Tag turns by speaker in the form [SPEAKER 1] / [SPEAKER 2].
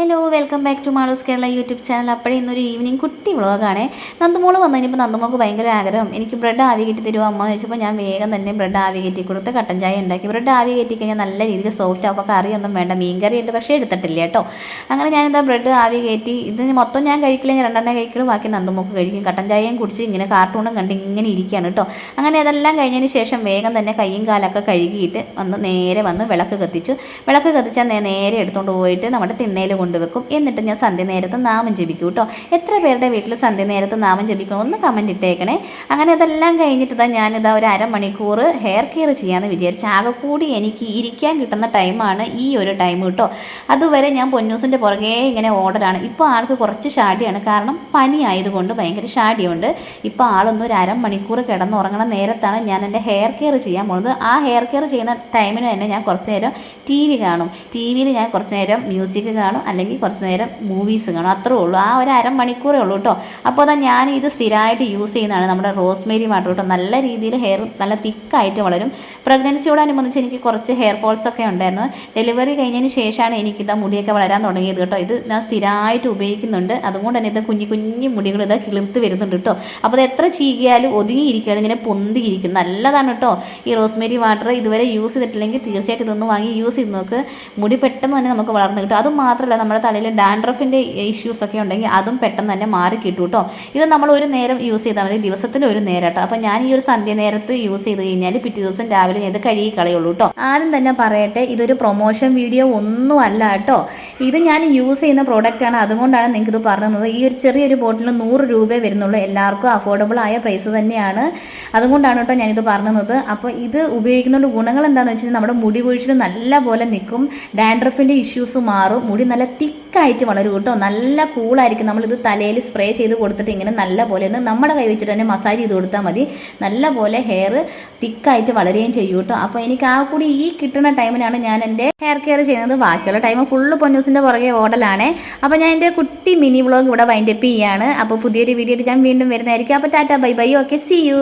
[SPEAKER 1] Hello welcome back to Malus Kerala YouTube channel അപ്പോഴേ ഇന്നൊരു evening കുട്ടി വ്ളോഗാണേ നന്ദമോൾ വന്നു കഴിഞ്ഞപ്പോൾ നന്ദുമോൾക്ക് ഭയങ്കര ആഗ്രഹം. എനിക്ക് ബ്രെഡ് ആവി കയറ്റി തരുമോ അമ്മ ചോദിച്ചപ്പോൾ ഞാൻ വേഗം തന്നെ ബ്രെഡ് ആവി കയറ്റി കൊടുത്ത് കട്ടൻ ചായ ഉണ്ടാക്കി. ബ്രെഡ് ആവി കയറ്റി കഴിഞ്ഞാൽ നല്ല രീതിയിൽ സോഫ്റ്റ് ആവുമ്പോൾ കറിയൊന്നും വേണ്ട. മീൻ കറി ഉണ്ട് പക്ഷേ എടുത്തിട്ടില്ല കേട്ടോ. അങ്ങനെ ഞാനിതാ ബ്രെഡ് ആവി കയറ്റി ഇത് മൊത്തം ഞാൻ കഴിക്കില്ല. ഞാൻ രണ്ടെണ്ണം കഴിക്കുള്ളൂ. ബാക്കി നന്ദുമോക്ക് കഴിക്കും. കട്ടൻ ചായയും കുടിച്ച് ഇങ്ങനെ കാർട്ടൂണും കണ്ട് ഇങ്ങനെ ഇരിക്കുകയാണ് കേട്ടോ. അങ്ങനെ അതെല്ലാം കഴിഞ്ഞതിന് ശേഷം വേഗം തന്നെ കൈയും കാലൊക്കെ കഴുകിയിട്ട് വന്ന് നേരെ വന്ന് വിളക്ക് കത്തിച്ചു. വിളക്ക് കത്തിച്ചാൽ നേരെ എടുത്തുകൊണ്ട് പോയിട്ട് നമ്മുടെ തിണ്ണയിൽ കൊണ്ടുവെക്കും. എന്നിട്ട് ഞാൻ സന്ധ്യ നേരത്ത് നാമം ജപിക്കും കേട്ടോ. എത്ര പേരുടെ വീട്ടിൽ സന്ധ്യ നേരത്ത് നാമം ജപിക്കണം ഒന്ന് കമന്റ് ഇട്ടേക്കണേ. അങ്ങനെ അതെല്ലാം കഴിഞ്ഞിട്ട് ഇതാ ഞാനിതാ ഒരു അരമണിക്കൂർ ഹെയർ കെയർ ചെയ്യാമെന്ന് വിചാരിച്ചു ആകെ കൂടി എനിക്ക് ഇരിക്കാൻ കിട്ടുന്ന ടൈമാണ് ഈ ഒരു ടൈം കേട്ടോ. അതുവരെ ഞാൻ പൊന്നൂസിന്റെ പുറകെ ഇങ്ങനെ ഓർഡറാണ് ഇപ്പോൾ ആൾക്ക് കുറച്ച് ഷാഡിയാണ്. കാരണം പനി ആയതുകൊണ്ട് ഭയങ്കര ഷാഡിയുണ്ട്. ഇപ്പോൾ ആളൊന്നും ഒരു അരമണിക്കൂർ കിടന്നുറങ്ങണ നേരത്താണ് ഞാൻ എന്റെ ഹെയർ കെയർ ചെയ്യാൻ പോകുന്നത് ആ ഹെയർ കെയർ ചെയ്യുന്ന ടൈമിന് തന്നെ ഞാൻ കുറച്ച് നേരം ടി വി കാണും. ടി വിയിൽ ഞാൻ കുറച്ച് നേരം മ്യൂസിക് കാണും. അല്ലെങ്കിൽ കുറച്ച് നേരം മൂവീസ് കാണും. അത്രേ ഉള്ളൂ. ആ ഒരു അരമണിക്കൂറേ ഉള്ളൂ കേട്ടോ. അപ്പോൾ അതാ ഞാൻ ഇത് സ്ഥിരമായിട്ട് യൂസ് ചെയ്യുന്നതാണ് നമ്മുടെ റോസ്മേരി വാട്ടർ കേട്ടോ. നല്ല രീതിയിൽ ഹെയർ നല്ല തിക്കായിട്ട് വളരും. പ്രഗ്നൻസിയോടനുബന്ധിച്ച് എനിക്ക് കുറച്ച് ഹെയർ ഫോൾസ് ഒക്കെ ഉണ്ടായിരുന്നു. ഡെലിവറി കഴിഞ്ഞതിന് ശേഷമാണ് എനിക്കിതാ മുടിയൊക്കെ വളരാൻ തുടങ്ങിയത് കേട്ടോ. ഇത് ഞാൻ സ്ഥിരമായിട്ട് ഉപയോഗിക്കുന്നുണ്ട്. അതുകൊണ്ട് തന്നെ ഇത് കുഞ്ഞു കുഞ്ഞു മുടികൾ ഇതാ കിളിർത്ത് വരുന്നുണ്ട് കേട്ടോ. അപ്പോൾ അത് എത്ര ചീകിയാലും ഒതുങ്ങിയിരിക്കുകയാണ് ഇങ്ങനെ പൊന്തിയിരിക്കും നല്ലതാണ് കേട്ടോ. ഈ റോസ്മേരി വാട്ടർ ഇതുവരെ യൂസ് ചെയ്തിട്ടില്ലെങ്കിൽ തീർച്ചയായിട്ടും ഇതൊന്ന് വാങ്ങി യൂസ് ചെയ്ത് നോക്ക്. മുടി പെട്ടെന്ന് തന്നെ നമുക്ക് വളർന്നു കിട്ടും. അത് മാത്രമല്ല നമ്മുടെ തലയിൽ ഡാൻഡ്രഫിന്റെ ഇഷ്യൂസ് ഒക്കെ ഉണ്ടെങ്കിൽ അതും പെട്ടെന്ന് തന്നെ മാറി കിട്ടും കേട്ടോ ഇത് നമ്മൾ ഒരു നേരം യൂസ് ചെയ്താൽ മതി. ദിവസത്തിൽ ഒരു നേരം കേട്ടോ അപ്പോൾ ഞാൻ ഈ ഒരു സന്ധ്യ നേരത്ത് യൂസ് ചെയ്ത് കഴിഞ്ഞാൽ പിറ്റേ ദിവസം രാവിലെ ഞാൻ ഇത് കഴുകി കളയുള്ളൂ കേട്ടോ ആദ്യം തന്നെ പറയട്ടെ ഇതൊരു പ്രൊമോഷൻ വീഡിയോ ഒന്നും അല്ല കേട്ടോ ഇത് ഞാൻ യൂസ് ചെയ്യുന്ന പ്രോഡക്റ്റ് ആണ്. അതുകൊണ്ടാണ് നിങ്ങൾക്ക് ഇത് പറഞ്ഞത്. ഈ ഒരു ചെറിയൊരു ബോട്ടിൽ നൂറ് രൂപയേ വരുന്നുള്ളൂ. എല്ലാവർക്കും അഫോർഡബിൾ ആയ പ്രൈസ് തന്നെയാണ്. അതുകൊണ്ടാണ് കേട്ടോ ഞാനിത് പറഞ്ഞത്. അപ്പോൾ ഇത് ഉപയോഗിക്കുന്നതുകൊണ്ട് ഗുണങ്ങൾ എന്താണെന്ന് വെച്ചാൽ നമ്മുടെ മുടി കൊഴിച്ചിൽ നല്ല പോലെ നിൽക്കും. ഡാൻഡ്രഫിന്റെ ഇഷ്യൂസ് മാറും. മുടി നല്ല തിക്കായിട്ട് വളരും കേട്ടോ. നല്ല കൂളായിരിക്കും. നമ്മളിത് തലയിൽ സ്പ്രേ ചെയ്ത് കൊടുത്തിട്ട് ഇങ്ങനെ നല്ല പോലെ ഒന്ന് നമ്മുടെ കൈ വെച്ചിട്ട് തന്നെ മസാജ് ചെയ്ത് കൊടുത്താൽ മതി. നല്ല പോലെ ഹെയർ തിക്കായിട്ട് വളരുകയും ചെയ്യും കേട്ടോ. അപ്പോൾ എനിക്ക് ആ കൂടി ഈ കിട്ടുന്ന ടൈമിനാണ് ഞാൻ എന്റെ ഹെയർ കെയർ ചെയ്യുന്നത്. ബാക്കിയുള്ള ടൈം ഫുള്ള് പൊന്നൂസിന്റെ പുറകെ ഓടലാണ്. അപ്പോൾ ഞാൻ എന്റെ കുട്ടി മിനി വ്ളോഗ് ഇവിടെ വൈൻഡപ്പ് ചെയ്യാണ്. അപ്പോൾ പുതിയൊരു വീഡിയോ ഞാൻ വീണ്ടും വരുന്നതായിരിക്കും. അപ്പോൾ tata bye bye okay see you